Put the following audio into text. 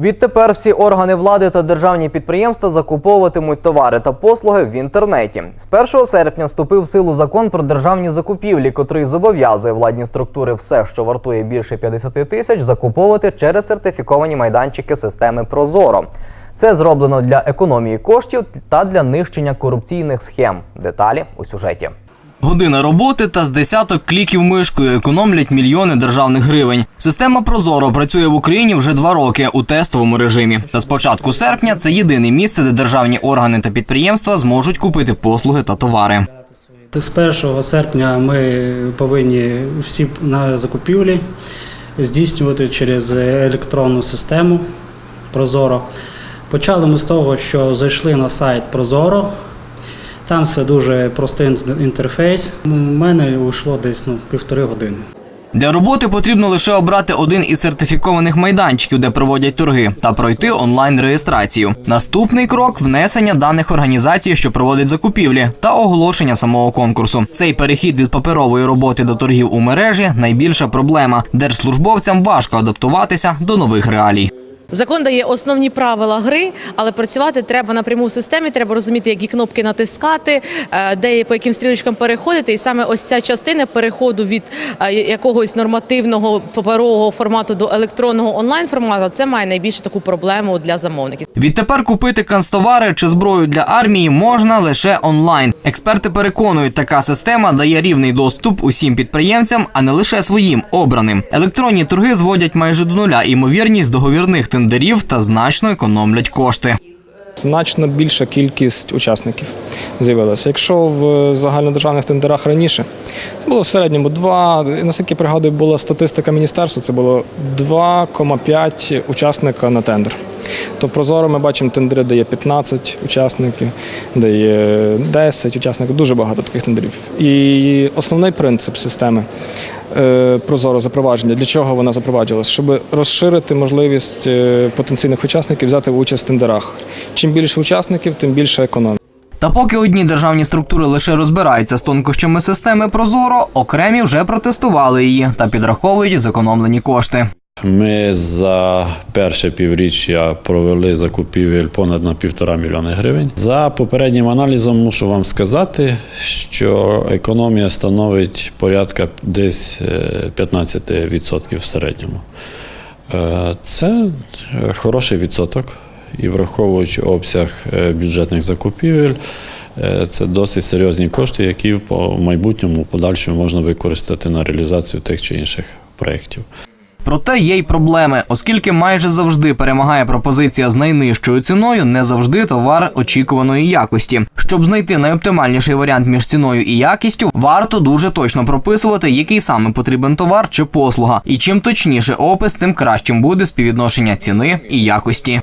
Відтепер всі органи влади та державні підприємства закуповуватимуть товари та послуги в інтернеті. З 1 серпня вступив в силу закон про державні закупівлі, котрий зобов'язує владні структури все, що вартує більше 50 тисяч, закуповувати через сертифіковані майданчики системи Прозоро. Це зроблено для економії коштів та для нищення корупційних схем. Деталі у сюжеті. Година роботи та з десяток кліків мишкою економлять мільйони державних гривень. Система Прозоро працює в Україні вже два роки у тестовому режимі. Та з початку серпня це єдине місце, де державні органи та підприємства зможуть купити послуги та товари. З 1 серпня ми повинні всі на закупівлі здійснювати через електронну систему Прозоро. Почали ми з того, що зайшли на сайт Прозоро. Там все дуже простий інтерфейс. У мене йшло десь ну, півтори години. Для роботи потрібно лише обрати один із сертифікованих майданчиків, де проводять торги, та пройти онлайн-реєстрацію. Наступний крок внесення даних організації, що проводить закупівлі, та оголошення самого конкурсу. Цей перехід від паперової роботи до торгів у мережі найбільша проблема. Держслужбовцям важко адаптуватися до нових реалій. Закон дає основні правила гри, але працювати треба напряму в системі. Треба розуміти, які кнопки натискати, е, де по яким стрілочкам переходити. І саме ось ця частина переходу від е, якогось нормативного паперового формату до електронного онлайн формату. Це має найбільшу таку проблему для замовників. Відтепер купити канцтовари чи зброю для армії можна лише онлайн. Експерти переконують, така система дає рівний доступ усім підприємцям, а не лише своїм обраним. Електронні торги зводять майже до нуля імовірність договірних тендерів та значно економлять кошти. Значно більша кількість учасників з'явилася. Якщо в загальнодержавних тендерах раніше це було в середньому 2, наскільки пригадую, була статистика міністерства, це було 2,5 учасника на тендер. То Прозоро ми бачимо тендери, де є 15 учасників, де є 10 учасників, дуже багато таких тендерів. І основний принцип системи Прозоро запровадження, для чого вона запроваджувалася? Щоб розширити можливість е, потенційних учасників взяти участь в тендерах. Чим більше учасників, тим більше економія. Та поки одні державні структури лише розбираються з тонкощами системи Прозоро, окремі вже протестували її та підраховують зекономлені кошти. Ми за перше півріччя провели закупівель понад на півтора мільйони гривень. За попереднім аналізом мушу вам сказати, що економія становить порядка десь е, 15% в середньому. Е, Це е, хороший відсоток, і враховуючи обсяг е, бюджетних закупівель, е, це досить серйозні кошти, які в майбутньому в подальшому можна використати на реалізацію тих чи інших проєктів. Проте є й проблеми, оскільки майже завжди перемагає пропозиція з найнижчою ціною, не завжди товар очікуваної якості. Щоб знайти найоптимальніший варіант між ціною і якістю, варто дуже точно прописувати, який саме потрібен товар чи послуга. І чим точніше опис, тим кращим буде співвідношення ціни і якості.